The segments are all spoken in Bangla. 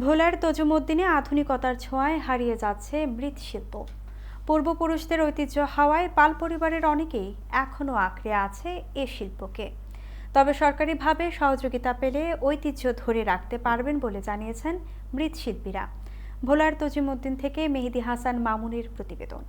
ভোলার তজুমুদ্দিনে আধুনিকতার ছোঁয়ায় হারিয়ে যাচ্ছে মৃৎশিল্প। পূর্বপুরুষদের ঐতিহ্য হাওয়ায় পাল পরিবারের অনেকেই এখনও আঁকড়ে আছে এ শিল্পকে। তবে সরকারিভাবে সহযোগিতা পেলে ঐতিহ্য ধরে রাখতে পারবেন বলে জানিয়েছেন মৃৎশিল্পীরা। ভোলার তজিমুদ্দিন থেকে মেহেদি হাসান মামুনের প্রতিবেদন।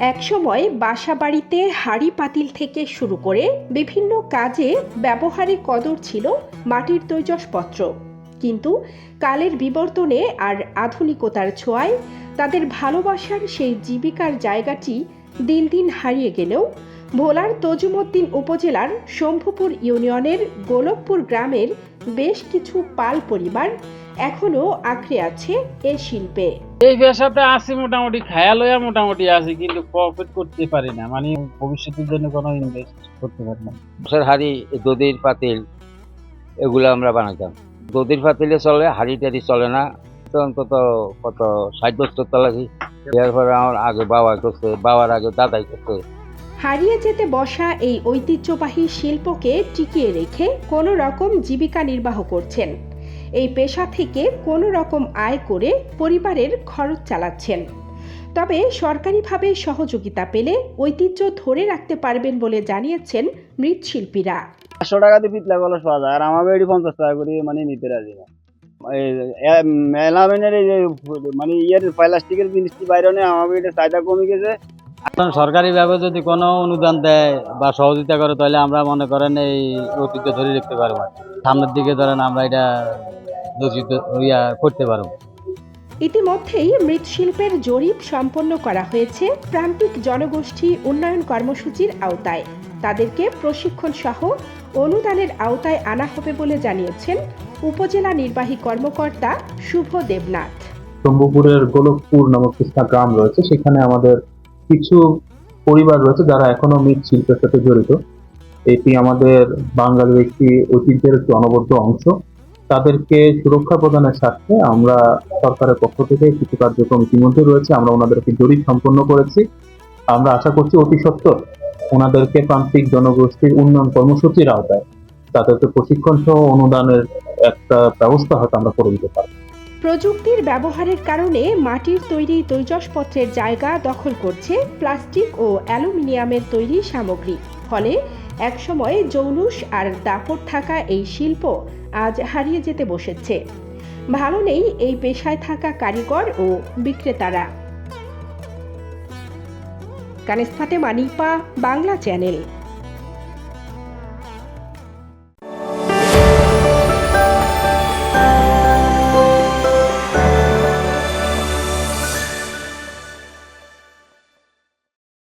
একসময় বাসা বাড়িতে হাড়ি পাতিল থেকে শুরু করে বিভিন্ন কাজে ব্যবহারে কদর ছিল মাটির তৈজসপত্র। কিন্তু কালের বিবর্তনে আর আধুনিকতার ছোঁয়ায় তাদের ভালোবাসার সেই জীবিকার জায়গাটি দিন দিন হারিয়ে গেলেও ভোলার তজুমদ্দিন উপজেলার শম্ভুপুর ইউনিয়নের গোলকপুর গ্রামের বেশ কিছু পাল পরিবার এখনও আঁকড়ে আছে এ শিল্পে। এই পেশাতে আছি মোটামুটি খায়া লইয়া মোটামুটি আছি কিন্তু প্রফিট করতে পারি না। মানে ভবিষ্যতের জন্য কোনো ইনভেস্ট করতে পারি না। মাছের হাড়ি দধির পাতিল এগুলো আমরা বানাতাম দধির পাতিলে চলে হাড়ি টাড়ি চলে না। অন্তত কত ষাট বছর তলাছি এরপরে আমার আগে বাবা করছে বাবার আগে দাদাই করছে। হারিয়ে যেতে বসা এই ঐতিহ্যবাহী শিল্পকে টিকিয়ে রেখে কোনো রকম জীবিকা নির্বাহ করছেন। এই পেশা থেকে কোনো রকম আয় করে পরিবারের খরচ চালাচ্ছেন। তবে সরকারিভাবে সহযোগিতা পেলে ঐতিহ্য ধরে রাখতে পারবেন বলে জানিয়েছেন মৃৎশিল্পীরা। পাঁচশো টাকা দিয়ে পিতলা কলস পাওয়া যায় আর আমার বেড়ি পঞ্চাশ টাকা করে মানে নিতে রাজি না। মেলামেনের এই যে মানে ইয়ের প্লাস্টিকের জিনিসটি বাইরে নেই আমার বেড়িতে চাহিদা কমে গেছে। এখন সরকারিভাবে যদি কোনো অনুদান দেয় বা সহযোগিতা করে তাহলে আমরা মনে করেন এই ঐতিহ্য ধরে রাখতে পারব। সামনের দিকে ধরেন আমরা এটা ইয়া করতে পারব ইতিমধ্যেই মৃৎশিল্পের জরিপ সম্পন্ন করা হয়েছে প্রান্তিক জনগোষ্ঠী উন্নয়ন কর্মসূচির আওতায়। তাদেরকে প্রশিক্ষণ সহ অনুদানের আওতায় আনা হবে বলে জানিয়েছেন উপজেলা নির্বাহী কর্মকর্তা শুভ দেবনাথ। শম্ভুপুরের গোলকপুর নামক একটা গ্রাম রয়েছে সেখানে আমাদের কিছু পরিবার রয়েছে যারা এখনও মৃৎশিল্পের সাথে জড়িত। এটি আমাদের বাঙালির একটি ঐতিহ্যের একটি অনবদ্য অংশ। তাদেরকে সুরক্ষা প্রদানের স্বার্থে আমরা সরকারের পক্ষ থেকে কিছু কার্যক্রম ইতিমধ্যে রয়েছে, আমরা ওনাদেরকে জরিপ সম্পন্ন করেছি। আমরা আশা করছি অতি সত্বর ওনাদেরকে প্রান্তিক জনগোষ্ঠীর উন্নয়ন কর্মসূচির আওতায় তাদেরকে প্রশিক্ষণ সহ অনুদানের একটা ব্যবস্থা হয়তো আমরা করে দিতে পারব। প্রযুক্তির ব্যবহারের কারণে মাটির তৈরি তৈজসপত্রের জায়গা দখল করছে প্লাস্টিক ও অ্যালুমিনিয়ামের তৈরি সামগ্রী। ফলে একসময় জৌলুস আর দাপট থাকা এই শিল্প আজ হারিয়ে যেতে বসেছে। ভালো নেই এই পেশায় থাকা কারিগর ও বিক্রেতারা। কানেস্তাতে মানিপা নিপা বাংলা চ্যানেল।